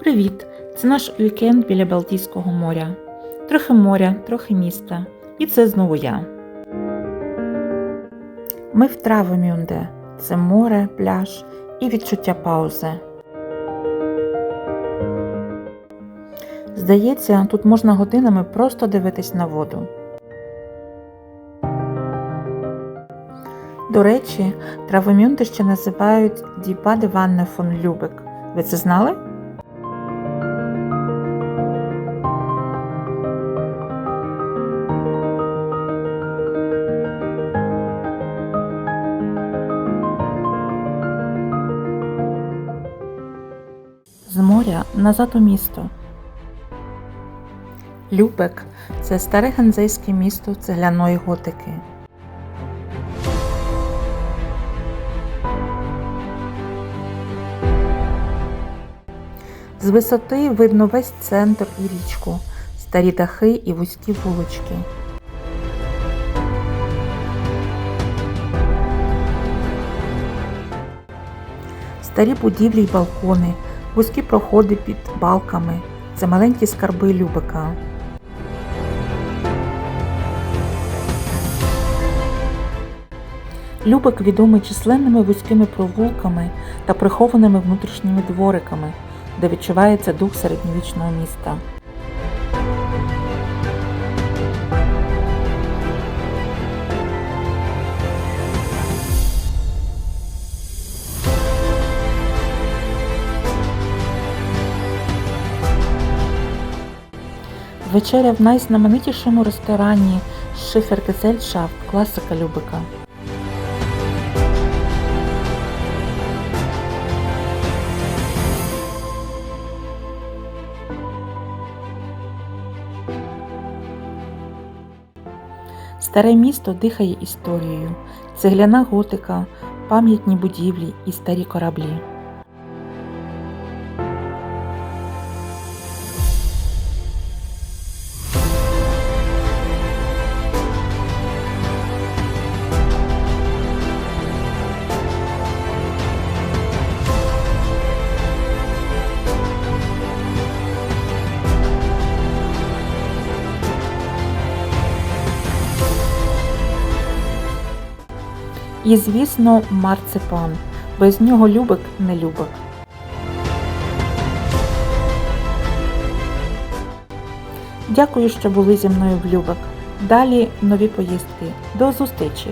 Привіт! Це наш вікенд біля Балтійського моря. Трохи моря, трохи міста. І це знову я. Ми в Травемюнде. Це море, пляж і відчуття паузи. Здається, тут можна годинами просто дивитись на воду. До речі, Травемюнде ще називають Діпа Ванне фон Любек. Ви це знали? З моря назад у місто. Любек це старе ганзейське місто цегляної готики. З висоти видно весь центр і річку, старі дахи і вузькі вулички. Старі будівлі й балкони, вузькі проходи під балками це маленькі скарби Любика. Любик відомий численними вузькими провулками та прихованими внутрішніми двориками, де відчувається дух середньовічного міста. Вечеря в найзнаменитішому ресторані Шифергезельшафт класика Любека. Старе місто дихає історією, цегляна готика, пам'ятні будівлі і старі кораблі. І, звісно, марципан. Без нього любик не любик. Дякую, що були зі мною в Любик. Далі нові поїздки. До зустрічі!